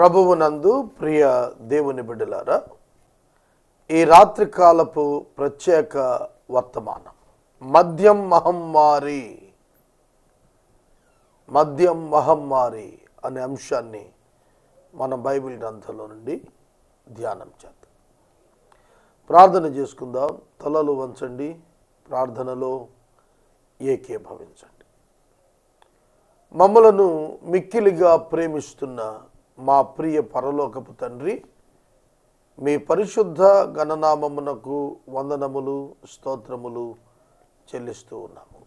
ప్రభువునందు ప్రియ దేవుని బిడ్డలారా ఈ రాత్రికాలపు ప్రత్యేక వర్తమానం. మద్యం మహమ్మారి మద్యం మహమ్మారి అనే అంశాన్ని మన బైబిల్ గ్రంథంలో నుండి ధ్యానం చేద్దాం. ప్రార్థన చేసుకుందాం. తలలు వంచండి ప్రార్థనలో ఏకీభవించండి. మమ్మలను మిక్కిలిగా ప్రేమిస్తున్న మా ప్రియ పరలోకపు తండ్రి మీ పరిశుద్ధ గణనామమునకు వందనములు స్తోత్రములు చెల్లిస్తూ ఉన్నాము.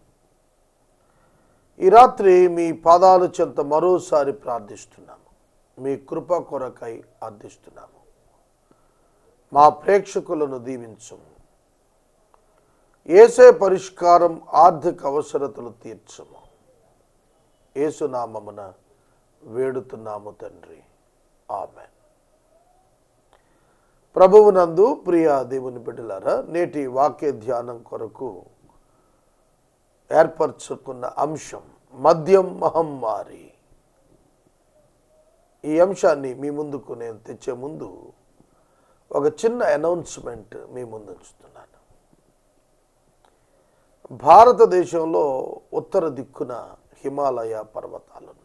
ఈ రాత్రి మీ పాదాల చెంత మరోసారి ప్రార్థిస్తున్నాము. మీ కృప కొరకై అర్థిస్తున్నాము మా ప్రేక్షకులను దీవించు ఏసే పరిష్కారం ఆర్థిక అవసరతలు తీర్చము. ఏసునామమున వేడుతున్నాము తండ్రి. ఆమె ప్రభువునందు ప్రియ దేవుని బిడ్డలారా నేటి వాక్య ధ్యానం కొరకు ఏర్పరచుకున్న అంశం మద్యం మహమ్మారి. ఈ అంశాన్ని మీ ముందుకు నేను తెచ్చే ముందు ఒక చిన్న అనౌన్స్మెంట్ మీ ముందు ఉంచుతున్నాను. భారతదేశంలో ఉత్తర దిక్కున హిమాలయ పర్వతాలు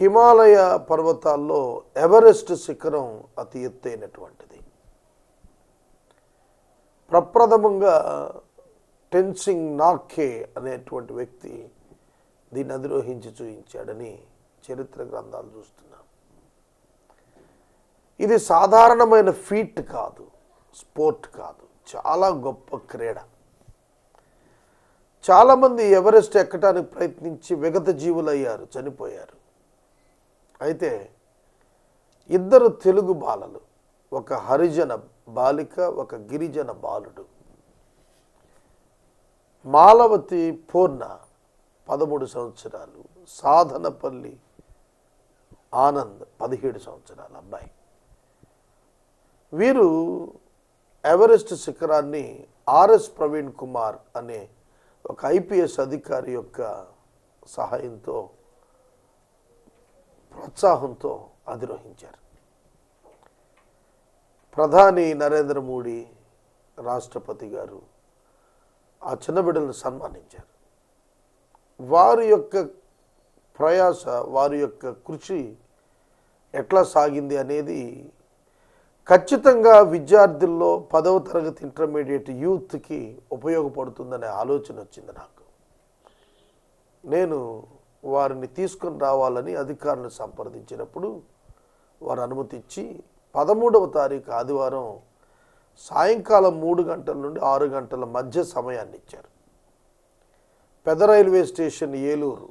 హిమాలయ పర్వతాల్లో ఎవరెస్ట్ శిఖరం అతి ఎత్తైనటువంటిది. ప్రప్రథమంగా టెన్సింగ్ నాఖే అనేటువంటి వ్యక్తి దీన్ని అధిరోహించి చూపించాడని చరిత్ర గ్రంథాలు చూస్తున్నాం. ఇది సాధారణమైన ఫీట్ కాదు స్పోర్ట్ కాదు చాలా గొప్ప క్రీడ. చాలామంది ఎవరెస్ట్ ఎక్కడానికి ప్రయత్నించి విగత జీవులయ్యారు చనిపోయారు. అయితే ఇద్దరు తెలుగు బాలలు ఒక హరిజన బాలిక ఒక గిరిజన బాలుడు. మాలవతి పూర్ణ పదమూడు సంవత్సరాలు సాధనపల్లి ఆనంద్ పదిహేడు సంవత్సరాల అబ్బాయి. వీరు ఎవరెస్ట్ శిఖరాన్ని ఆర్ఎస్ ప్రవీణ్ కుమార్ అనే ఒక ఐపీఎస్ అధికారి యొక్క సహాయంతో ప్రోత్సాహంతో అధిరోహించారు. ప్రధాని నరేంద్ర మోడీ రాష్ట్రపతి గారు ఆ చిన్న బిడ్డలను సన్మానించారు. వారి యొక్క ప్రయాస వారి యొక్క కృషి ఎట్లా సాగింది అనేది ఖచ్చితంగా విద్యార్థుల్లో పదవ తరగతి ఇంటర్మీడియట్ యూత్కి ఉపయోగపడుతుందనే ఆలోచన వచ్చింది నాకు. నేను వారిని తీసుకుని రావాలని అధికారులను సంప్రదించినప్పుడు వారు అనుమతి ఇచ్చి పదమూడవ తారీఖు ఆదివారం సాయంకాలం మూడు గంటల నుండి ఆరు గంటల మధ్య సమయాన్ని ఇచ్చారు. పెద్ద రైల్వే స్టేషన్ ఏలూరు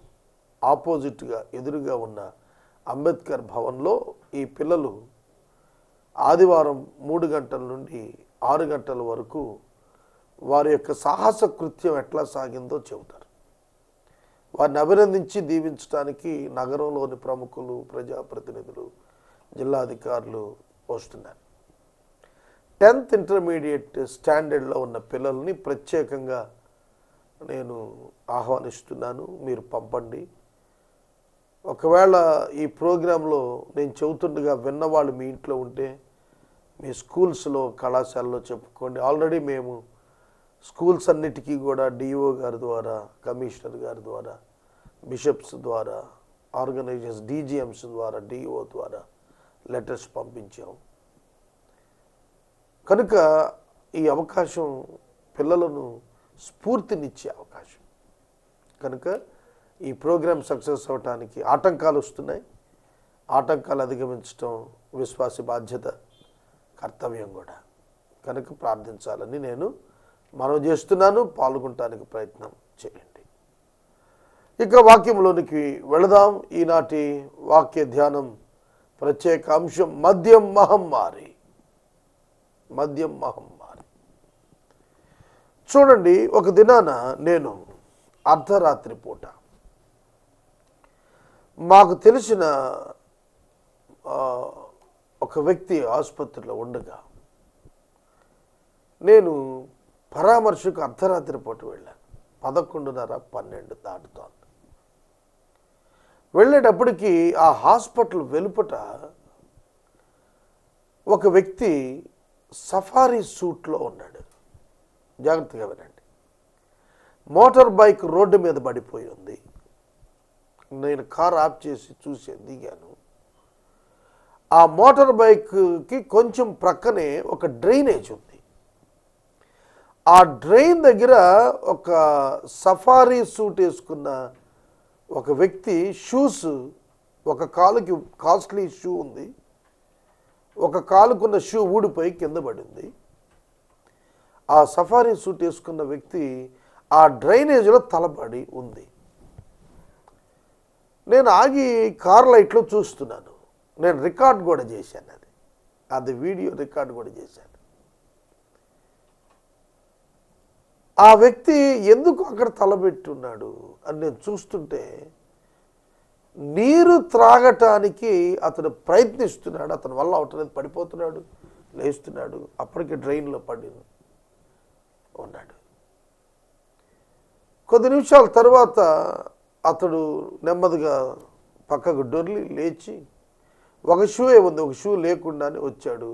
ఆపోజిట్గా ఎదురుగా ఉన్న అంబేద్కర్ భవన్లో ఈ పిల్లలు ఆదివారం మూడు గంటల నుండి ఆరు గంటల వరకు వారి యొక్క సాహస కృత్యం ఎట్లా సాగిందో చెబుతారు. వారిని అభినందించి దీవించడానికి నగరంలోని ప్రముఖులు ప్రజాప్రతినిధులు జిల్లాధికారులు వస్తున్నారు. టెన్త్ ఇంటర్మీడియట్ స్టాండర్డ్లో ఉన్న పిల్లల్ని ప్రత్యేకంగా నేను ఆహ్వానిస్తున్నాను. మీరు పంపండి. ఒకవేళ ఈ ప్రోగ్రాంలో నేను చెబుతుండగా విన్నవాళ్ళు మీ ఇంట్లో ఉంటే మీ స్కూల్స్లో కళాశాలలో చెప్పుకోండి. ఆల్రెడీ మేము స్కూల్స్ అన్నిటికీ కూడా డిఓ గారి ద్వారా కమిషనర్ గారి ద్వారా బిషప్స్ ద్వారా ఆర్గనైజర్స్ డీజీఎంస్ ద్వారా డిఓ ద్వారా లెటర్స్ పంపించాం. కనుక ఈ అవకాశం పిల్లలను స్ఫూర్తినిచ్చే అవకాశం. కనుక ఈ ప్రోగ్రాం సక్సెస్ అవ్వటానికి ఆటంకాలు వస్తున్నాయి. ఆటంకాలు అధిగమించడం విశ్వాస బాధ్యత కర్తవ్యం కూడా. కనుక ప్రార్థించాలని నేను మనం చేస్తున్నాను పాల్గొనటానికి ప్రయత్నం చేయండి. ఇక వాక్యంలోనికి వెళదాం. ఈనాటి వాక్య ధ్యానం ప్రత్యేక అంశం మద్యం మహమ్మారి. మద్యం మహమ్మారి. చూడండి ఒక దినాన నేను అర్ధరాత్రి పూట మాకు తెలిసిన ఒక వ్యక్తి ఆసుపత్రిలో ఉండగా నేను పరామర్శకు అర్ధరాత్రి పూట వెళ్ళాను. పదకొండున్నర పన్నెండు దాటుతోంది. వెళ్ళేటప్పటికి ఆ హాస్పిటల్ వెలుపట ఒక వ్యక్తి సఫారీ సూట్లో ఉన్నాడు. జాగ్రత్తగా వినండి. మోటార్ బైక్ రోడ్డు మీద పడిపోయి ఉంది. నేను కార్ ఆఫ్ చేసి చూసి దిగాను. ఆ మోటార్ బైక్కి కొంచెం ప్రక్కనే ఒక డ్రైనేజ్ ఉంది. ఆ డ్రైన్ దగ్గర ఒక సఫారీ సూట్ వేసుకున్న ఒక వ్యక్తి షూస్ ఒక కాలుకి కాస్ట్లీ షూ ఉంది. ఒక కాలుకున్న షూ ఊడిపోయి కింద పడింది. ఆ సఫారీ సూట్ వేసుకున్న వ్యక్తి ఆ డ్రైనేజ్లో తలపడి ఉంది. నేను ఆగి కార్ లైట్లో చూస్తున్నాను. నేను రికార్డ్ కూడా చేశాను అది. అది వీడియో రికార్డ్ కూడా చేశాను. ఆ వ్యక్తి ఎందుకు అక్కడ తలబెట్టున్నాడు అని నేను చూస్తుంటే నీరు త్రాగటానికి అతను ప్రయత్నిస్తున్నాడు అతని వల్ల అవటలేదు పడిపోతున్నాడు లేస్తున్నాడు అప్పటికే డ్రైన్లో పడి ఉన్నాడు. కొద్ది నిమిషాల తర్వాత అతడు నెమ్మదిగా పక్కకు డొర్లి లేచి ఒక షూయే ఉంది ఒక షూ లేకుండానే వచ్చాడు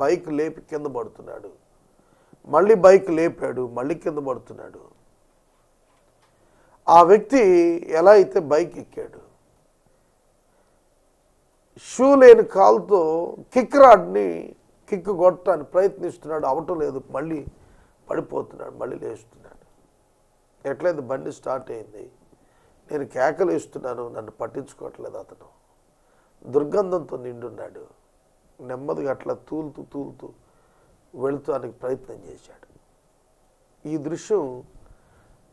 బైక్ లేపి కింద పడుతున్నాడు. మళ్ళీ బైక్ లేపాడు మళ్ళీ కింద పడుతున్నాడు. ఆ వ్యక్తి ఎలా అయితే బైక్ ఎక్కాడు? షూ లేని కాలుతో కిక్ రాడ్ని కిక్ కొట్టడానికి ప్రయత్నిస్తున్నాడు అవటం లేదు మళ్ళీ పడిపోతున్నాడు మళ్ళీ లేస్తున్నాడు. ఎట్లయితే బండి స్టార్ట్ అయింది. నేను కేకలు ఇస్తున్నాను నన్ను పట్టించుకోవట్లేదు అతను. దుర్గంధంతో నిండున్నాడు. నెమ్మదిగా అట్లా తూలుతూ తూలుతూ వెళుతానికి ప్రయత్నం చేశాడు. ఈ దృశ్యం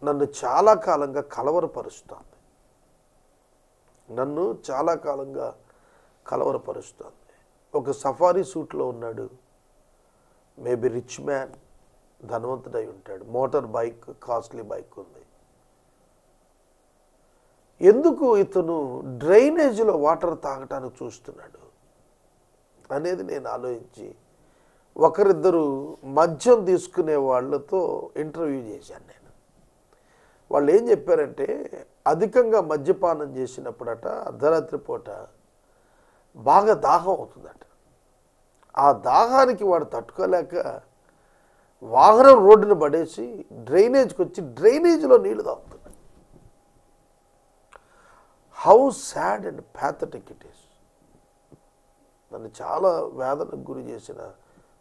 నన్ను చాలా కాలంగా కలవరపరుస్తోంది. నన్ను చాలా కాలంగా కలవరపరుస్తోంది. ఒక సఫారీ సూట్లో ఉన్నాడు. మేబీ రిచ్ మ్యాన్ ధనవంతుడై ఉంటాడు. మోటార్ బైక్ కాస్ట్లీ బైక్ ఉంది. ఎందుకు ఇతను డ్రైనేజీలో వాటర్ తాగటానికి చూస్తున్నాడు అనేది నేను ఆలోచించి ఒకరిద్దరు మద్యం తీసుకునే వాళ్ళతో ఇంటర్వ్యూ చేశాను నేను. వాళ్ళు ఏం చెప్పారంటే అధికంగా మద్యపానం చేసినప్పుడట అర్ధరాత్రి పూట బాగా దాహం అవుతుందట. ఆ దాహానికి వాడు తట్టుకోలేక వాహనం రోడ్డును పడేసి డ్రైనేజ్కి వచ్చి డ్రైనేజ్లో నీళ్ళు తాగుతుంది how sad and pathetic it is నన్ను చాలా వేదనకు గురి చేసిన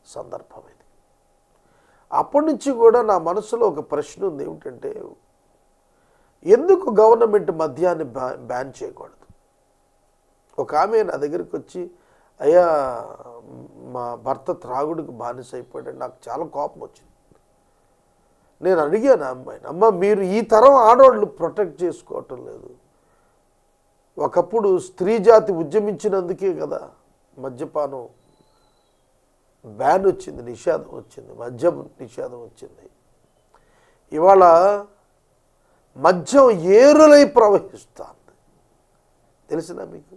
సందర్భం ఇది. అప్పటి నుంచి కూడా నా మనసులో ఒక ప్రశ్న ఉంది. ఏమిటంటే ఎందుకు గవర్నమెంట్ మద్యాన్ని బ్యా బ్యాన్ చేయకూడదు? ఒక ఆమె నా దగ్గరికి వచ్చి అయ్యా మా భర్త త్రాగుడికి బానిస అయిపోయాడు నాకు చాలా కోపం వచ్చింది. నేను అడిగాను అమ్మాయిని అమ్మ మీరు ఈ తరం ఆడవాళ్ళు ప్రొటెక్ట్ చేసుకోవటం లేదు. ఒకప్పుడు స్త్రీ జాతి ఉద్యమించినందుకే కదా మద్యపానం బ్యాన్ వచ్చింది నిషేధం వచ్చింది మద్యం నిషేధం వచ్చింది. ఇవాళ మద్యం ఏరులై ప్రవహిస్తుంది. తెలిసిన మీకు?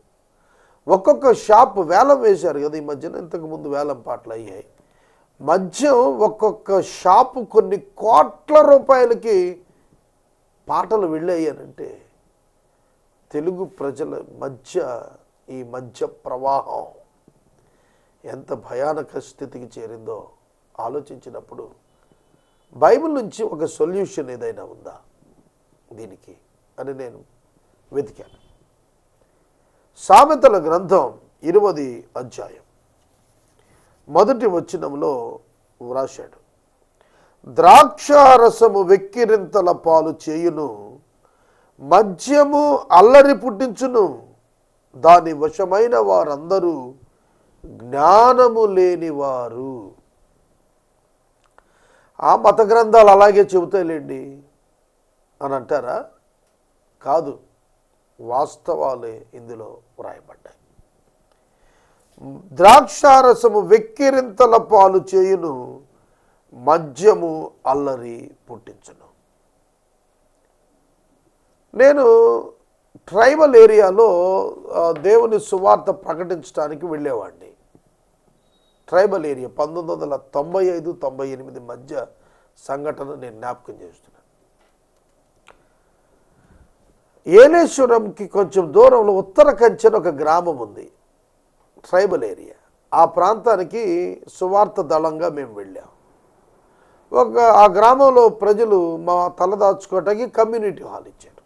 ఒక్కొక్క షాప్ వేలం వేశారు కదా ఈ మధ్యన ఇంతకుముందు వేలం పాటలు అయ్యాయి. మద్యం ఒక్కొక్క షాపు కొన్ని కోట్ల రూపాయలకి పాటలు వెళ్ళాయనంటే తెలుగు ప్రజల మధ్య ఈ మధ్య ప్రవాహం ఎంత భయానక స్థితికి చేరిందో ఆలోచించినప్పుడు బైబిల్ నుంచి ఒక సొల్యూషన్ ఏదైనా ఉందా? దీనికి అని నేను వెతికాను. సామెతల గ్రంథం ఇరువది అధ్యాయం మొదటి వచనంలో వ్రాశాడు ద్రాక్షారసము వెక్కిరింతల పాలు చేయును మద్యము అల్లరి పుట్టించును దాని వశమైన వారందరూ జ్ఞానము లేనివారు. ఆ మత గ్రంథాలు అలాగే చెబుతాయిలేండి అని అంటారా? కాదు. వాస్తవాలే ఇందులో వ్రాయబడ్డాయి. ద్రాక్షారసము వెక్కిరింతల పాలు చేయును మద్యము అల్లరి పుట్టించును. నేను ట్రైబల్ ఏరియాలో దేవుని సువార్త ప్రకటించడానికి వెళ్ళేవాడిని. ట్రైబల్ ఏరియా పంతొమ్మిది వందల తొంభై ఐదు తొంభై ఎనిమిది మధ్య సంఘటన నేను జ్ఞాపకం చేస్తున్నాను. ఏలేశ్వరంకి కొంచెం దూరంలో ఉత్తర కంచెన ఒక గ్రామం ఉంది ట్రైబల్ ఏరియా. ఆ ప్రాంతానికి సువార్త దళంగా మేము వెళ్ళాం. ఒక ఆ గ్రామంలో ప్రజలు మా తలదాచుకోవటానికి కమ్యూనిటీ హాల్ ఇచ్చారు.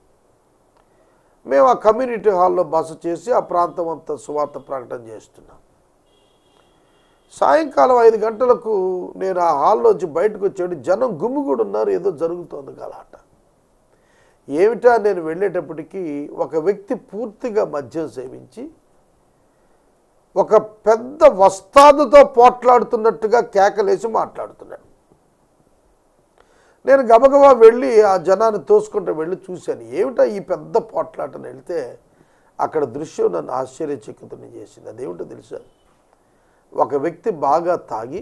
మేము ఆ కమ్యూనిటీ హాల్లో బస చేసి ఆ ప్రాంతం అంతా సువార్త ప్రకటన చేస్తున్నాం. సాయంకాలం ఐదు గంటలకు నేను ఆ హాల్లోంచి బయటకు వచ్చాడు జనం గుమ్మిగూడు ఉన్నారు ఏదో జరుగుతోంది గలాట. ఏమిటా నేను వెళ్ళేటప్పటికీ ఒక వ్యక్తి పూర్తిగా మద్యం సేవించి ఒక పెద్ద వస్తాదుతో పోట్లాడుతున్నట్టుగా కేకలేసి మాట్లాడుతున్నాడు. నేను గబగబా వెళ్ళి ఆ జనాన్ని తోసుకుంటూ వెళ్ళి చూశాను. ఏమిటా ఈ పెద్ద పోట్లాటని వెళితే అక్కడ దృశ్యం నన్ను ఆశ్చర్యచకితుని చేసింది. అదేమిటో తెలుసా? ఒక వ్యక్తి బాగా తాగి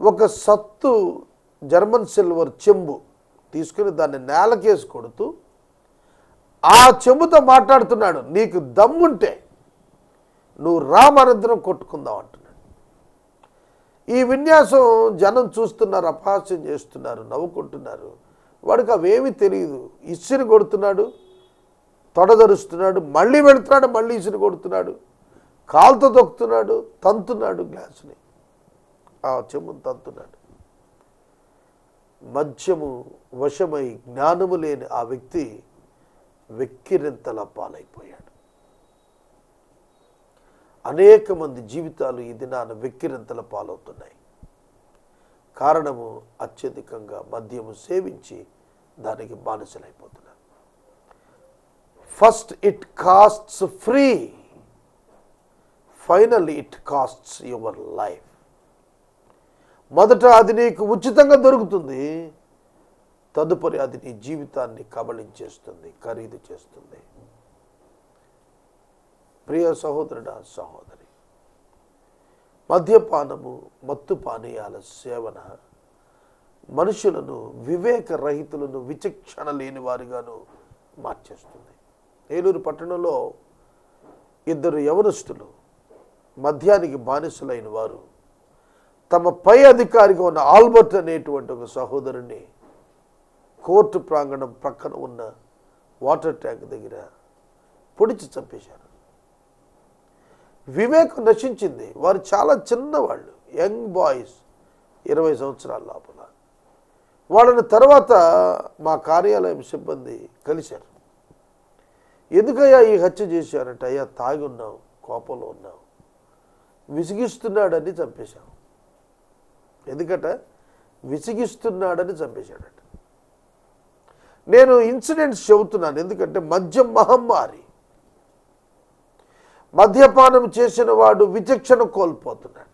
ఒక సత్తు జర్మన్ సిల్వర్ చెంబు తీసుకుని దాన్ని నేలకేసి కొడుతూ ఆ చెంబుతో మాట్లాడుతున్నాడు నీకు దమ్ముంటే నువ్వు రామనంతరం కొట్టుకుందాం అంటున్నాడు. ఈ విన్యాసం జనం చూస్తున్నారు అపహాస్యం చేస్తున్నారు నవ్వుకుంటున్నారు. వాడికి అవేమీ తెలియదు ఇసుని కొడుతున్నాడు తొడదరుస్తున్నాడు మళ్ళీ వెళుతున్నాడు మళ్ళీ ఇసుని కొడుతున్నాడు. కాలుతో తొక్కుతున్నాడు తంతున్నాడు గ్లాసుని. ఆ చెమ్మును తంతున్నాడు. మద్యము వశమై జ్ఞానము లేని ఆ వ్యక్తి వెక్కిరింతల పాలైపోయాడు. అనేక మంది జీవితాలు ఈ దినాన వెక్కిరింతల పాలవుతున్నాయి. కారణము అత్యధికంగా మద్యము సేవించి దానికి బానిసలైపోతున్నారు. First it costs free final it costs your life మొదట అది నీకు ఉచితంగా దొరుకుతుంది. తదుపరి అది నీ జీవితాన్ని కబళించేస్తుంది ఖరీదు చేస్తుంది. ప్రియ సహోదరుడా సహోదరి మద్యపానము మత్తు పానీయాల సేవన మనుషులను వివేకరహితులను విచక్షణ లేని వారిగాను మార్చేస్తుంది. ఏలూరు పట్టణంలో ఇద్దరు యవనస్తులు మద్యానికి బానిసలైన వారు తమ పై అధికారిగా ఉన్న ఆల్బర్ట్ అనేటువంటి ఒక సహోదరుని కోర్టు ప్రాంగణం ప్రక్కన ఉన్న వాటర్ ట్యాంక్ దగ్గర పొడిచి చంపేశారు. వివేకం నశించింది. వారు చాలా చిన్నవాళ్ళు యంగ్ బాయ్స్ ఇరవై సంవత్సరాల లోపల. వాళ్ళని తర్వాత మా కార్యాలయం సిబ్బంది కలిశారు. ఎందుకయ్యా ఈ హత్య చేశారంటే అయ్యా తాగి ఉన్నావు కోపంలో ఉన్నావు విసిగిస్తున్నాడని చంపేశాం ఎందుకట? విసిగిస్తున్నాడని చంపేశాడట. నేను ఇన్సిడెంట్స్ చెబుతున్నాను. ఎందుకంటే మద్యం మహమ్మారి. మద్యపానం చేసిన వాడు విచక్షణ కోల్పోతున్నాడు.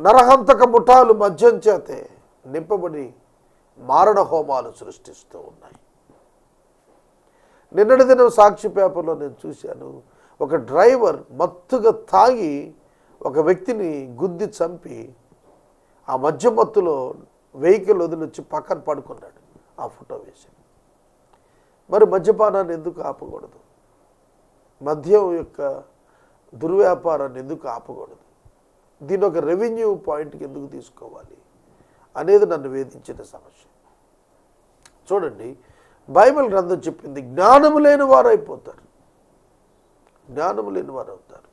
నరహంతక ముఠాలు మద్యం చేతే నింపబడి మారణ హోమాలు సృష్టిస్తూ ఉన్నాయి. నిన్నటి దినం సాక్షి పేపర్లో నేను చూశాను. ఒక డ్రైవర్ మత్తుగా తాగి ఒక వ్యక్తిని గుద్ది చంపి ఆ మధ్య మత్తులో వెహికల్ వదిలిచ్చి పక్కన పడుకున్నాడు. ఆ ఫోటో వేసి. మరి మద్యపానాన్ని ఎందుకు ఆపకూడదు? మద్యం యొక్క దుర్వ్యాపారాన్ని ఎందుకు ఆపకూడదు? దీని ఒక రెవెన్యూ పాయింట్కి ఎందుకు తీసుకోవాలి అనేది నన్ను వేధించిన సమస్య. చూడండి బైబిల్ గ్రంథం చెప్పింది జ్ఞానము లేని వారు అయిపోతారు. జ్ఞానము లేని వారు అవుతారు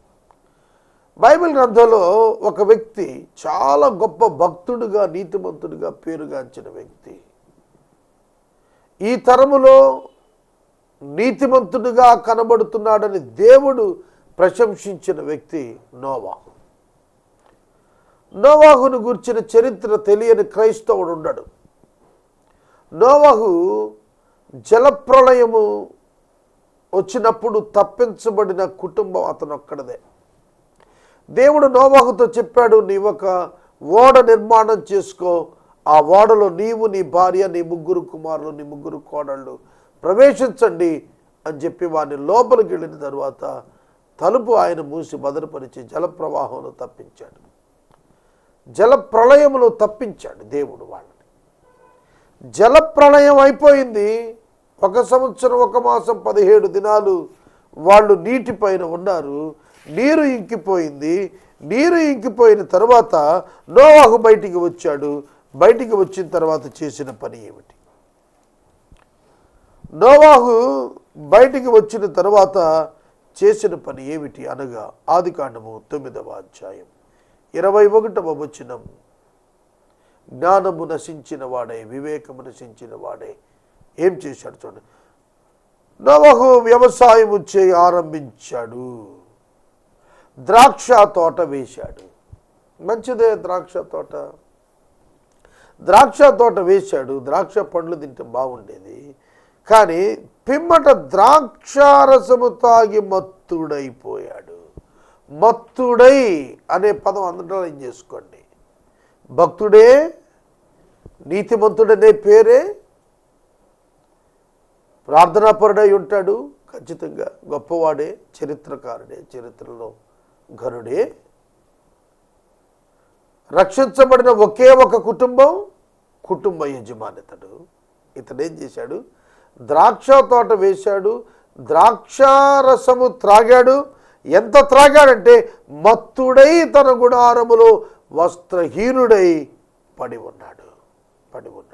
బైబిల్ గ్రంథంలో ఒక వ్యక్తి చాలా గొప్ప భక్తుడిగా నీతిమంతుడిగా పేరుగాంచిన వ్యక్తి. ఈ తరములో నీతిమంతుడిగా కనబడుతున్నాడని దేవుడు ప్రశంసించిన వ్యక్తి నోవా. నోవాహును గుర్చిన చరిత్ర తెలియని క్రైస్తవుడు ఉండడు. నోవాహు జలప్రళయము వచ్చినప్పుడు తప్పించబడిన కుటుంబం అతను ఒక్కడదే దేవుడు నోవాహుతో చెప్పాడు నీ ఒక ఓడ నిర్మాణం చేసుకో ఆ ఓడలో నీవు నీ భార్య నీ ముగ్గురు కుమారులు నీ ముగ్గురు కోడళ్ళు ప్రవేశించండి అని చెప్పి వారిని లోపలికి వెళ్ళిన తర్వాత తలుపు ఆయన మూసి భద్రపరిచి జలప్రవాహంలో తప్పించాడు. జలప్రళయములో తప్పించాడు దేవుడు వాళ్ళని. జల ప్రళయం అయిపోయింది. ఒక సంవత్సరం ఒక మాసం పదిహేడు దినాలు వాళ్ళు నీటిపైన ఉన్నారు. నీరు ఇంకిపోయింది. నీరు ఇంకిపోయిన తర్వాత నోవాహు బయటికి వచ్చాడు. బయటికి వచ్చిన తర్వాత చేసిన పని ఏమిటి? నోవాహు బయటికి వచ్చిన తర్వాత చేసిన పని ఏమిటి అనగా ఆదికాండము తొమ్మిదవ అధ్యాయం ఇరవై ఒకటవ వచనం. జ్ఞానము నశించిన వాడే వివేకము నశించిన వాడే. ఏం చేశాడు చూడండి. నవహు వ్యవసాయము చేయి ఆరంభించాడు. ద్రాక్ష తోట వేశాడు. మంచిదే ద్రాక్ష తోట. ద్రాక్ష తోట వేశాడు. ద్రాక్ష పండ్లు తింటే బాగుండేది. కానీ పిమ్మట ద్రాక్షారసము తాగి మత్తుడైపోయాడు. మత్తుడై అనే పదం అండర్లైన్ చేసుకోండి? భక్తుడే నీతిమంతుడనే పేరే ప్రార్థనాపరుడై ఉంటాడు. ఖచ్చితంగా గొప్పవాడే చరిత్రకారుడే చరిత్రలో ఘనుడే. రక్షించబడిన ఒకే ఒక కుటుంబం కుటుంబ యజమానితడు. ఇతడేం చేశాడు? ద్రాక్ష తోట వేశాడు. ద్రాక్షారసము త్రాగాడు. ఎంత త్రాగాడంటే మత్తుడై తన గుణారములో వస్త్రహీనుడై పడి ఉన్నాడు. పడి ఉన్నాడు.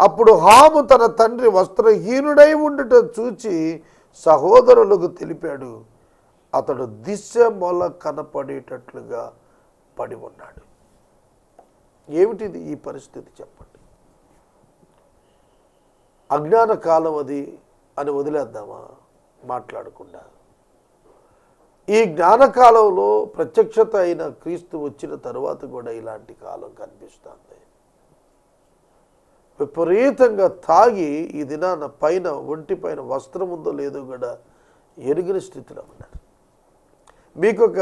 అప్పుడు హాము తన తండ్రి వస్త్రహీనుడై ఉండుట చూచి సహోదరులకు తెలిపాడు. అతడు దిశ మొల కనపడేటట్లుగా పడి ఉన్నాడు. ఏమిటిది ఈ పరిస్థితి చెప్పండి. అజ్ఞాన కాలం అది అని వదిలేద్దామా? మాట్లాడకుండా. ఈ జ్ఞానకాలంలో ప్రత్యక్షత అయిన క్రీస్తు వచ్చిన తరువాత కూడా ఇలాంటి కాలం కనిపిస్తుంది. విపరీతంగా తాగి ఈ దినాన పైన ఒంటి పైన వస్త్రం ఉందో లేదో కూడా ఎరిగిన స్థితిలో ఉన్నారు. మీకు ఒక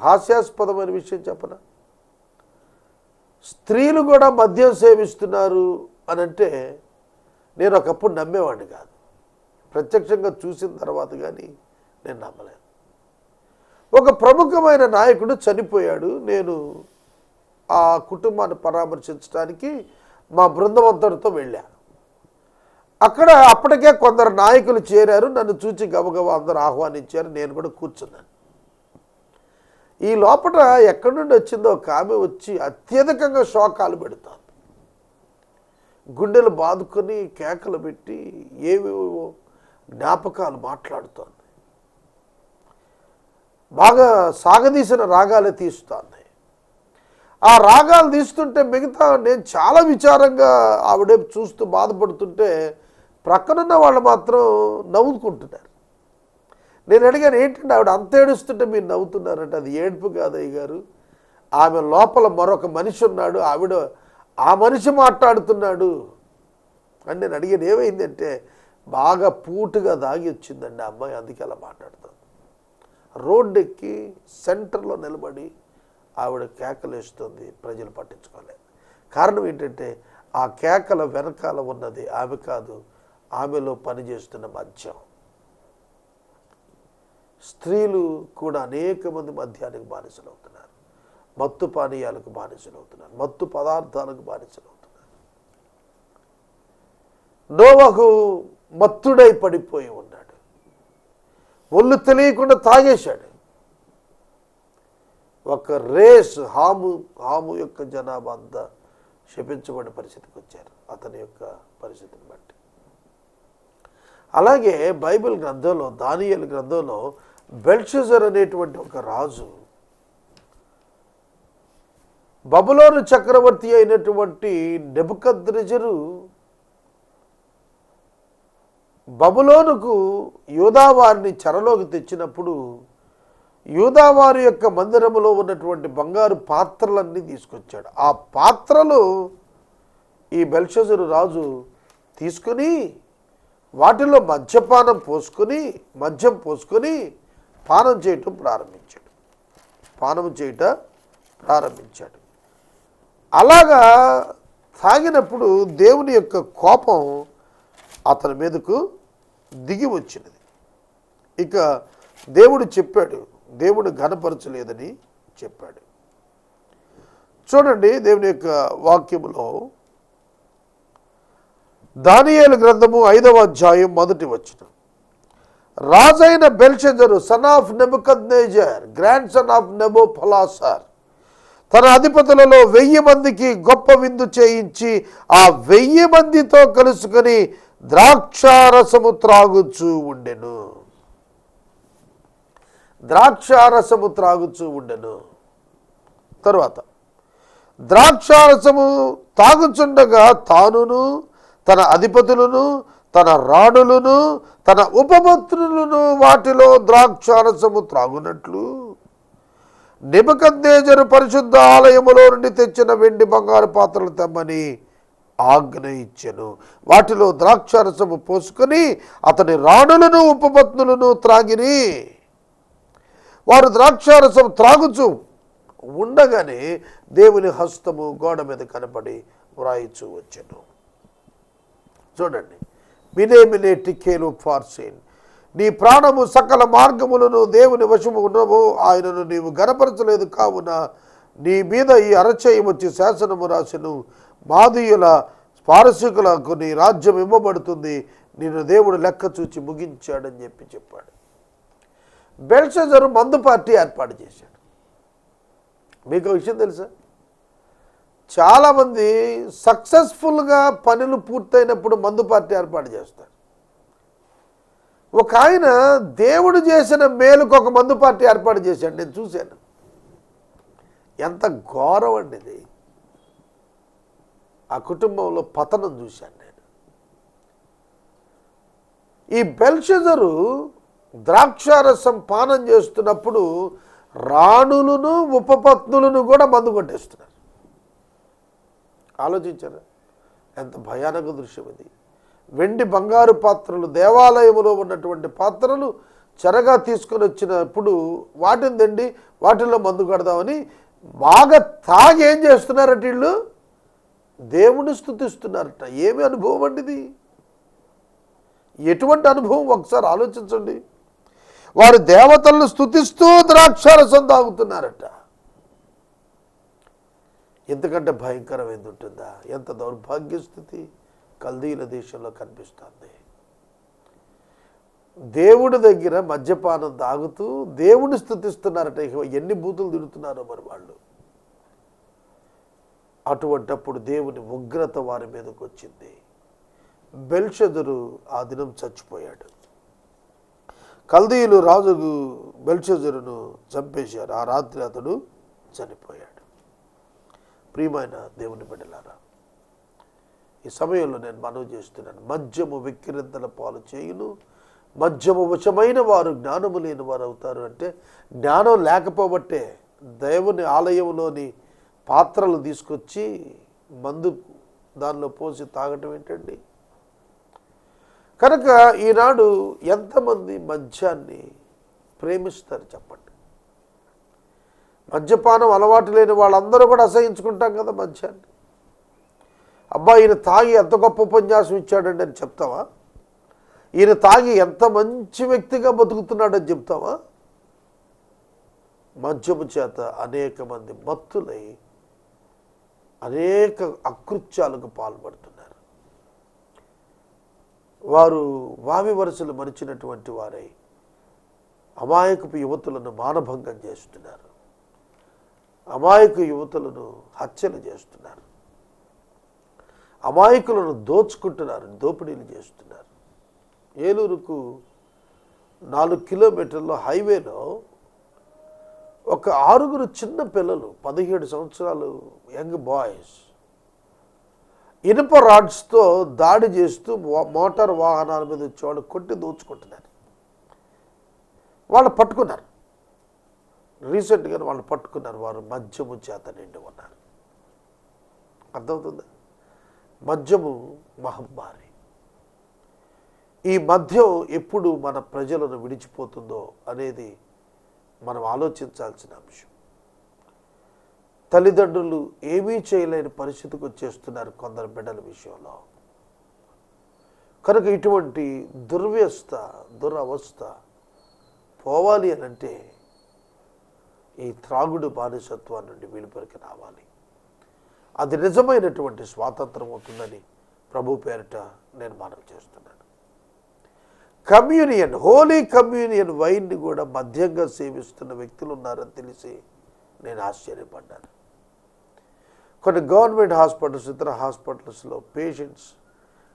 హాస్యాస్పదమైన విషయం చెప్పనా? స్త్రీలు కూడా మద్యం సేవిస్తున్నారు అని అంటే నేను ఒకప్పుడు నమ్మేవాడిని కాదు. ప్రత్యక్షంగా చూసిన తర్వాత కానీ నేను నమ్మలేదు. ఒక ప్రముఖమైన నాయకుడు చనిపోయాడు. నేను ఆ కుటుంబాన్ని పరామర్శించడానికి మా బృందం అంతటితో వెళ్ళా అక్కడ అప్పటికే కొందరు నాయకులు చేరారు. నన్ను చూచి గబగబా అందరూ ఆహ్వానించారు. నేను కూడా కూర్చున్నాను. ఈ లోపల ఎక్కడి నుండి వచ్చిందో ఒక ఆమె వచ్చి అత్యధికంగా శోకాలు పెడుతోంది. గుండెలు బాదుకొని కేకలు పెట్టి ఏవేవో జ్ఞాపకాలు మాట్లాడుతోంది. బాగా సాగదీసిన రాగాలే తీస్తోంది. ఆ రాగాలు తీస్తుంటే మిగతా నేను చాలా విచారంగా ఆవిడే చూస్తూ బాధపడుతుంటే ప్రక్కనున్న వాళ్ళు మాత్రం నవ్వుకుంటున్నారు. నేను అడిగాను ఏంటంటే ఆవిడ అంత ఏడుస్తుంటే మీరు నవ్వుతున్నారంటే అది ఏడుపు కాదయ్య గారు ఆమె లోపల మరొక మనిషి ఉన్నాడు ఆవిడ ఆ మనిషి మాట్లాడుతున్నాడు. అని నేను అడిగాను ఏమైందంటే బాగా పూటుగా దాగి వచ్చిందండి ఆ అమ్మాయి అందుకే అలా మాట్లాడుతుంది రోడ్డు ఎక్కి సెంటర్లో నిలబడి ఆవిడ కేకలేస్తుంది ప్రజలు పట్టించుకోలేదు. కారణం ఏంటంటే ఆ కేకల వెనకాల ఉన్నది ఆమె కాదు ఆమెలో పనిచేస్తున్న మద్యం. స్త్రీలు కూడా అనేక మంది మద్యానికి బానిసలు అవుతున్నారు మత్తు పానీయాలకు బానిసలు అవుతున్నారు మత్తు పదార్థాలకు బానిసలు అవుతున్నారు నోవకు మత్తుడై పడిపోయి ఉన్నాడు. ఒళ్ళు తెలియకుండా తాగేశాడు. ఒక రేస్ హాము హాము యొక్క జనాభా అంతా శపించబడిన పరిస్థితికి వచ్చారు అతని యొక్క పరిస్థితిని బట్టి. అలాగే బైబిల్ గ్రంథంలో దానియల్ గ్రంథంలో బెల్షజర్ అనేటువంటి ఒక రాజు బబులోను చక్రవర్తి అయినటువంటి నెబుకద్రిజరు బబులోనుకు యూదావారిని చెరలోకి తెచ్చినప్పుడు యూదావారి యొక్క మందిరములో ఉన్నటువంటి బంగారు పాత్రలన్నీ తీసుకొచ్చాడు. ఆ పాత్రలు ఈ బెల్షజరు రాజు తీసుకుని వాటిలో మద్యపానం పోసుకొని మద్యం పోసుకొని పానం చేయటం ప్రారంభించాడు. పానం చేయట ప్రారంభించాడు. అలాగా తాగినప్పుడు దేవుని యొక్క కోపం అతని మీదకు దిగి వచ్చినది. ఇక దేవుడు చెప్పాడు దేవుడు ఘనపరచలేదని చెప్పాడు. చూడండి దేవుని యొక్క వాక్యములో దానియేలు గ్రంథము ఐదవ అధ్యాయం మొదటి వచ్చిన రాజైన Belshazzar son of Nebuchadnezzar grandson of Nabopolassar తన అధిపతులలో వెయ్యి మందికి గొప్ప విందు చేయించి ఆ వెయ్యి మందితో కలుసుకొని ద్రాక్షారసము త్రాగుచూ ఉండెను. ద్రాక్షారసము త్రాగుచూ ఉండెను. తరువాత ద్రాక్షారసము తాగుచుండగా తానును తన అధిపతులను తన రాణులను తన ఉపపత్రులను వాటిలో ద్రాక్షారసము త్రాగునట్లు. నిమకందేజరు పరిశుద్ధ ఆలయములో నుండి తెచ్చిన వెండి బంగారు పాత్రలు తెమ్మని ఆజ్ఞ ఇచ్చెను. వాటిలో ద్రాక్షారసము పోసుకొని అతని రాణులను ఉపపత్నులను త్రాగిరి. వారు ద్రాక్షారసం త్రాగుచు ఉండగానే దేవుని హస్తము గోడ మీద కనపడి వ్రాయిచు వచ్చాను. చూడండి. మినే మినే టిక్కేలు ఫార్సేన్. నీ ప్రాణము సకల మార్గములను దేవుని వశము ఉన్నవు ఆయనను నీవు గనపరచలేదు కావున నీ మీద ఈ అరచేయం వచ్చి శాసనము రాసిను. మాదీయుల పారసికులకు నీ రాజ్యం ఇవ్వబడుతుంది. నిన్ను దేవుడు లెక్క చూచి ముగించాడని చెప్పి చెప్పాడు. బెల్షజరు మందు పార్టీ ఏర్పాటు చేశాడు. మీకు విషయం తెలుసా? చాలామంది సక్సెస్ఫుల్గా పనులు పూర్తయినప్పుడు మందు పార్టీ ఏర్పాటు చేస్తారు. ఒక ఆయన దేవుడు చేసిన మేలుకు ఒక మందు పార్టీ ఏర్పాటు చేశాడు. నేను చూశాను. ఎంత ఘోరం అండి ఇది. ఆ కుటుంబంలో పతనం చూశాను నేను. ఈ బెల్షజరు ద్రాక్షారసం పానం చేస్తున్నప్పుడు రాణులను ఉపపత్నులను కూడా మందు కొట్టేస్తున్నారు. ఆలోచించారు ఎంత భయానక దృశ్యం ఇది. వెండి బంగారు పాత్రలు దేవాలయంలో ఉన్నటువంటి పాత్రలు చెరగా తీసుకొని వచ్చినప్పుడు వాటిని దండి వాటిల్లో మందు కడదామని బాగా తాగి ఏం చేస్తున్నారట వీళ్ళు? దేవుని స్థుతిస్తున్నారట ఏమి అనుభవం అండి ఇది? ఎటువంటి అనుభవం? ఒకసారి ఆలోచించండి. వారు దేవతలను స్థుతిస్తూ ద్రాక్షారసం తాగుతున్నారట. ఎందుకంటే భయంకరమైంది ఉంటుందా? ఎంత దౌర్భాగ్య స్థితి కల్దీల దేశంలో కనిపిస్తుంది. దేవుడి దగ్గర మద్యపానం తాగుతూ దేవుడిని స్థుతిస్తున్నారట ఎన్ని బూతులు తిడుతున్నారో మరి వాళ్ళు. అటువంటప్పుడు దేవుని ఉగ్రత వారి మీదకి వచ్చింది బెల్షదురు ఆ దినం చచ్చిపోయాడు. కల్దీయులు రాజుకు బెల్షజరును చంపేశారు. ఆ రాత్రి అతడు చనిపోయాడు. ప్రియమైన దేవుని బిడ్డలారా ఈ సమయంలో నేను మనవి చేస్తున్నాను. మద్యము విక్రింతల పాలు చేయును. మద్యము వశమైన వారు జ్ఞానము లేని వారు అవుతారు అంటే జ్ఞానం లేకపోబట్టే దేవుని ఆలయంలోని పాత్రలు తీసుకొచ్చి మందు దానిలో పోసి తాగటం ఏంటండి? కనుక ఈనాడు ఎంతమంది మద్యాన్ని ప్రేమిస్తారు చెప్పండి. మద్యపానం అలవాటు లేని వాళ్ళందరూ కూడా అసహించుకుంటాం కదా మద్యాన్ని. అబ్బా ఈయన తాగి ఎంత గొప్ప ఉపన్యాసం ఇచ్చాడండి అని చెప్తావా? ఈయన తాగి ఎంత మంచి వ్యక్తిగా బతుకుతున్నాడని చెప్తావా? మద్యము చేత అనేక మంది మత్తులై అనేక అకృత్యాలకు పాల్పడుతున్నారు. వారు వామి వరుసలు మరిచినటువంటి వారై అమాయకపు యువతులను మానభంగం చేస్తున్నారు. అమాయక యువతులను హత్యలు చేస్తున్నారు. అమాయకులను దోచుకుంటున్నారు దోపిడీలు చేస్తున్నారు. ఏలూరుకు నాలుగు కిలోమీటర్ల హైవేలో ఒక ఆరుగురు చిన్న పిల్లలు పదిహేడు సంవత్సరాలు యంగ్ బాయ్స్ ఇనుప రాడ్స్తో దాడి చేస్తూ మోటార్ వాహనాల మీద చోడు కొట్టి దోచుకుంటున్నారు. వాళ్ళు పట్టుకున్నారు. రీసెంట్గా వాళ్ళు పట్టుకున్నారు. వారు మద్యము చేత నిండి ఉన్నారు. అర్థమవుతుందా? మద్యము మహమ్మారి. ఈ మద్యం ఎప్పుడు మన ప్రజలను విడిచిపోతుందో అనేది మనం ఆలోచించాల్సిన అంశం. తల్లిదండ్రులు ఏమీ చేయలేని పరిస్థితికి వచ్చేస్తున్నారు కొందరు బిడ్డల విషయంలో. కనుక ఇటువంటి దుర్వ్యవస్థ దురవస్థ పోవాలి అని అంటే ఈ త్రాగుడు బానిసత్వం నుండి వీలుపరికి రావాలి. అది నిజమైనటువంటి స్వాతంత్రం అవుతుందని ప్రభు పేరిట నేను మనవి చేస్తున్నాను కమ్యూనియన్ హోలీ కమ్యూనియన్ వైన్ని కూడా మద్యంగా సేవిస్తున్న వ్యక్తులు ఉన్నారని తెలిసి నేను ఆశ్చర్యపడ్డాను. కొన్ని గవర్నమెంట్ హాస్పిటల్స్ ఇతర హాస్పిటల్స్లో పేషెంట్స్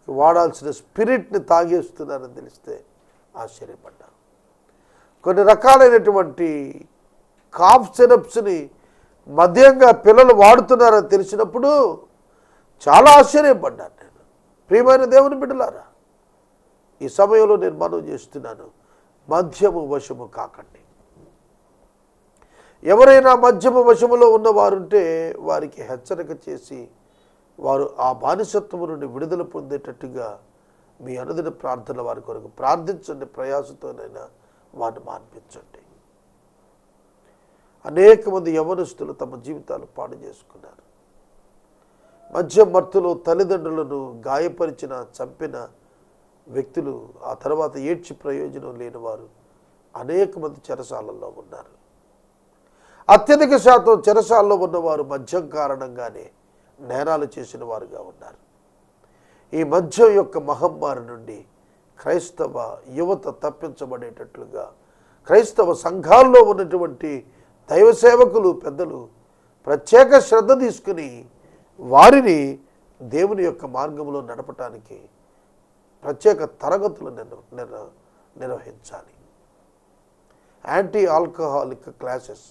వాడాల్సిన స్పిరిట్ని తాగేస్తున్నారని తెలిస్తే ఆశ్చర్యపడ్డాను కొన్ని రకాలైనటువంటి కాఫ్ సిరప్స్ని మద్యంగా పిల్లలు వాడుతున్నారని తెలిసినప్పుడు చాలా ఆశ్చర్యపడ్డాను నేను. ప్రియమైన దేవుని బిడ్డలారా ఈ సమయంలో నేను మనం చేస్తున్నాను మద్యము వశము కాకండి. ఎవరైనా మధ్యమ వశములో ఉన్నవారుంటే వారికి హెచ్చరిక చేసి వారు ఆ బానిసత్వము నుండి విడుదల పొందేటట్టుగా మీ అనుదిన ప్రార్థన వారి కొరకు ప్రార్థించండి ప్రయాసతోనైనా వారిని మాన్పించండి. అనేక మంది యవనస్తులు తమ జీవితాలు పాడు చేసుకున్నారు. మధ్య మర్తులు తల్లిదండ్రులను గాయపరిచిన చంపిన వ్యక్తులు ఆ తర్వాత ఏడ్చి ప్రయోజనం లేని వారు అనేక మంది చెరసాలలో ఉన్నారు. అత్యధిక శాతం చెరసాల్లో ఉన్నవారు మద్యం కారణంగానే నేరాలు చేసిన వారుగా ఉన్నారు. ఈ మద్యం యొక్క మహమ్మారి నుండి క్రైస్తవ యువత తప్పించబడేటట్లుగా క్రైస్తవ సంఘాల్లో ఉన్నటువంటి దైవ సేవకులు పెద్దలు ప్రత్యేక శ్రద్ధ తీసుకుని వారిని దేవుని యొక్క మార్గంలో నడపటానికి ప్రత్యేక తరగతులు నిర్వ నిర్వ- నిర్వహించాలి. యాంటీ ఆల్కహాలిక్ క్లాసెస్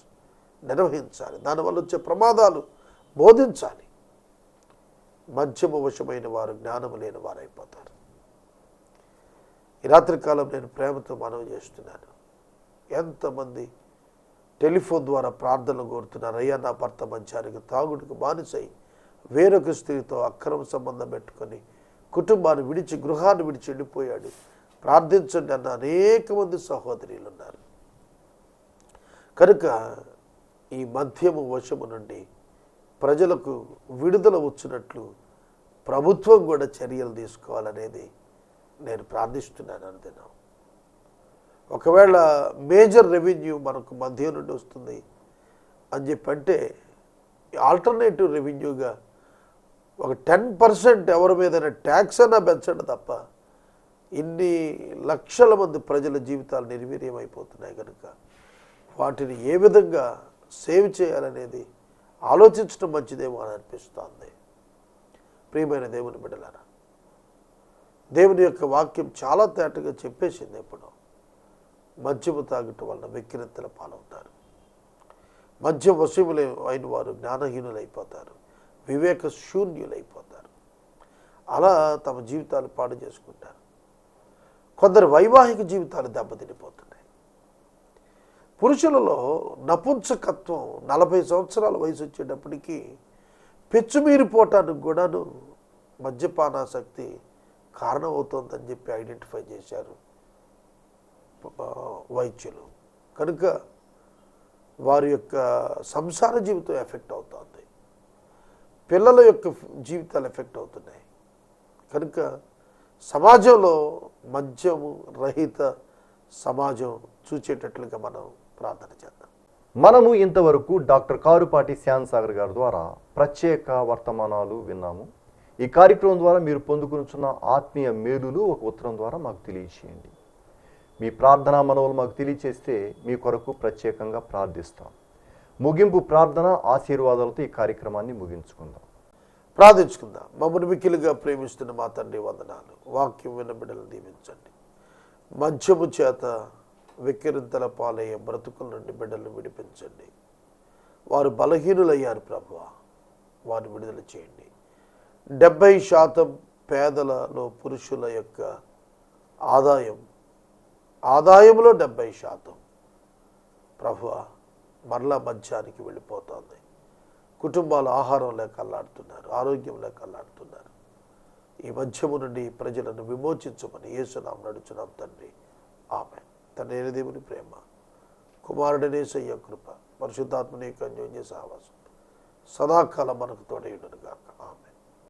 నిర్వహించాలి. దానివల్ల వచ్చే ప్రమాదాలు బోధించాలి. మధ్యమ వశమైన వారు జ్ఞానము లేని వారైపోతారు. ఈ రాత్రికాలం నేను ప్రేమతో మనవి చేస్తున్నాను. ఎంతమంది టెలిఫోన్ ద్వారా ప్రార్థనలు కోరుతున్నారు అయ్యా నా భర్త మంచానికి తాగుడుకు బానిసై వేరొక స్త్రీతో అక్రమ సంబంధం పెట్టుకొని కుటుంబాన్ని విడిచి గృహాన్ని విడిచి వెళ్ళిపోయాడు. ప్రార్థించండి అన్న అనేక మంది సహోదరులు ఉన్నారు. కనుక ఈ మధ్యము వశము నుండి ప్రజలకు విడుదల వచ్చినట్లు ప్రభుత్వం కూడా చర్యలు తీసుకోవాలనేది నేను ప్రార్థిస్తున్నాను అనుదినం ఒకవేళ మేజర్ రెవెన్యూ మనకు మధ్య నుండి వస్తుంది అని చెప్పి అంటే ఆల్టర్నేటివ్ రెవెన్యూగా ఒక టెన్ పర్సెంట్ ఎవరి మీదైనా ట్యాక్స్ అన్నా పెంచండి తప్ప ఇన్ని లక్షల మంది ప్రజల జీవితాలు నిర్వీర్యమైపోతున్నాయి కనుక వాటిని ఏ విధంగా సేవ్ చేయాలనేది ఆలోచించడం మంచిదేమో అని అనిపిస్తోంది. ప్రియమైన దేవుని బిడ్డలారా దేవుని యొక్క వాక్యం చాలా తేటగా చెప్పేసింది ఎప్పుడు. మద్యము తాగటం వలన వెక్కిరెత్తల పాలవుతారు. మద్యం వశములే అయిన వారు జ్ఞానహీనులైపోతారు. వివేక శూన్యులైపోతారు. అలా తమ జీవితాలు పాడు చేసుకుంటారు. కొందరు వైవాహిక జీవితాలు దెబ్బతినిపోతున్నాయి పురుషులలో నపుంసకత్వం నలభై సంవత్సరాల వయసు వచ్చేటప్పటికి పెచ్చుమీరిపోవటానికి కూడాను మద్యపానాసక్తి కారణమవుతోందని చెప్పి ఐడెంటిఫై చేశారు వైద్యులు. కనుక వారి యొక్క సంసార జీవితం ఎఫెక్ట్ అవుతుంది. పిల్లల యొక్క జీవితాలు ఎఫెక్ట్ అవుతున్నాయి. కనుక సమాజంలో మద్యము రహిత సమాజం చూచేటట్లుగా మనం ప్రార్థన చేద్దాం. మనము ఇంతవరకు డాక్టర్ కారుపాటి శ్యాన్ సాగర్ గారి ద్వారా ప్రత్యేక వర్తమానాలు విన్నాము. ఈ కార్యక్రమం ద్వారా మీరు పొందుకునుచున్న ఆత్మీయ మేలులు ఒక ఉత్తరం ద్వారా మాకు తెలియచేయండి. మీ ప్రార్థనా మనవులు మాకు తెలియచేస్తే మీ కొరకు ప్రత్యేకంగా ప్రార్థిస్తాం. ముగింపు ప్రార్థన ఆశీర్వాదాలతో ఈ కార్యక్రమాన్ని ముగించుకుందాం. ప్రార్థించుకుందాం. మమ్మల్ని మిక్కిలుగా ప్రేమిస్తున్న మా తండ్రి వందనాలు. వాక్యం విన్న బిడ్డలు దీవించండి. మద్యము చేత వికిరింతల పాలయ్యే బ్రతుకుల నుండి బిడ్డలను విడిపించండి. వారు బలహీనులయ్యారు ప్రభు వారిని విడుదల చేయండి. డెబ్బై శాతం పేదలలో పురుషుల యొక్క ఆదాయం ఆదాయంలో డెబ్బై శాతం ప్రభు మరలా మధ్యానికి వెళ్ళిపోతుంది. కుటుంబాలు ఆహారం లేక అల్లాడుతున్నారు ఆరోగ్యం లేక అల్లాడుతున్నారు. ఈ మధ్యము నుండి ప్రజలను విమోచించమని యేసునాం నడుచున్నాం తండ్రి. ఆమె తండ్రి దేవుని ప్రేమ. కుమారుడనే సయ్య కృప పరిశుద్ధాత్మని కన్యోన్య సహవాసం సదాకాలం మనకు తోడైండును గాక